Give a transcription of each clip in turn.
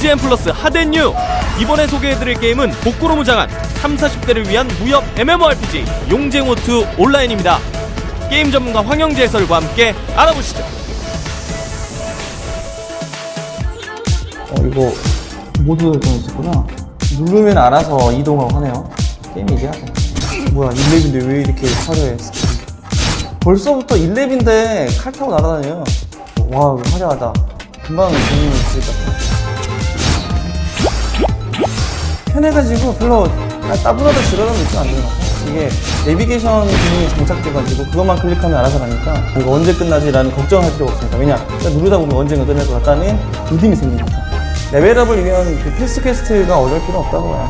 GGN 플러스 하덴뉴 이번에 소개해드릴 게임은 복구로 무장한 3, 40대를 위한 무협 MMORPG 용쟁호2 온라인입니다 게임 전문가 황영재 해설과 함께 알아보시죠 어, 이거 모두 좀 있었구나. 누르면 알아서 이동하고 하네요. 게임이 이게. 뭐야, 1렙인데 왜 이렇게 화려해. 벌써부터 1렙인데 칼 타고 날아다녀요. 와, 화려하다. 금방 재미는 있을 것 같아. 편해가지고 별로 따분하다 지러는 느낌 안 같아. 이게 내비게이션 기능이 장착돼가지고 그것만 클릭하면 알아서 가니까 이거 언제 끝나지라는 걱정할 필요가 없습니다. 왜냐? 누르다 보면 언젠가 끝날 것 같다는 믿음이 생기니까. 레벨업을 위한 그 필수 퀘스트가 어려울 필요 없다고 봐요.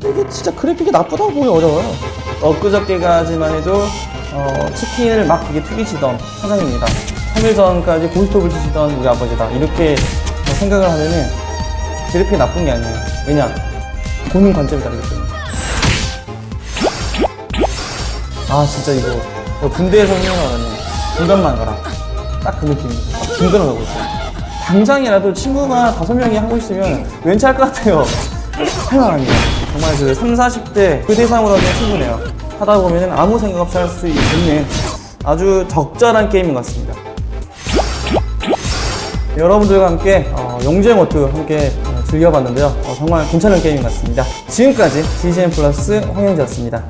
이게 진짜 그래픽이 나쁘다고 보기 어려워요. 엊그저께까지만 해도 어, 치킨을 막 되게 튀기시던 사장입니다. 3일 전까지 고스톱을 치시던 우리 아버지다. 이렇게 생각을 하면은 그래픽이 나쁜 게 아니에요. 왜냐? 보는 관점이 다르기 때문에. 아 진짜 이거 너 군대에서 훈련하라니 중간만 가라. 딱 그 느낌입니다. 딱 중간을 가고 있어요. 당장이라도 친구가 다섯 명이 하고 있으면 왠지 할 것 같아요. 할만합니다. 정말 그 3, 40대 그 대상으로 하기엔 충분해요. 하다 보면 아무 생각 없이 할 수 있는 아주 적절한 게임인 것 같습니다. 여러분들과 함께 어, 용쟁호투 함께 어, 즐겨봤는데요. 어, 정말 괜찮은 게임인 것 같습니다. 지금까지 GGN 플러스 황영재였습니다.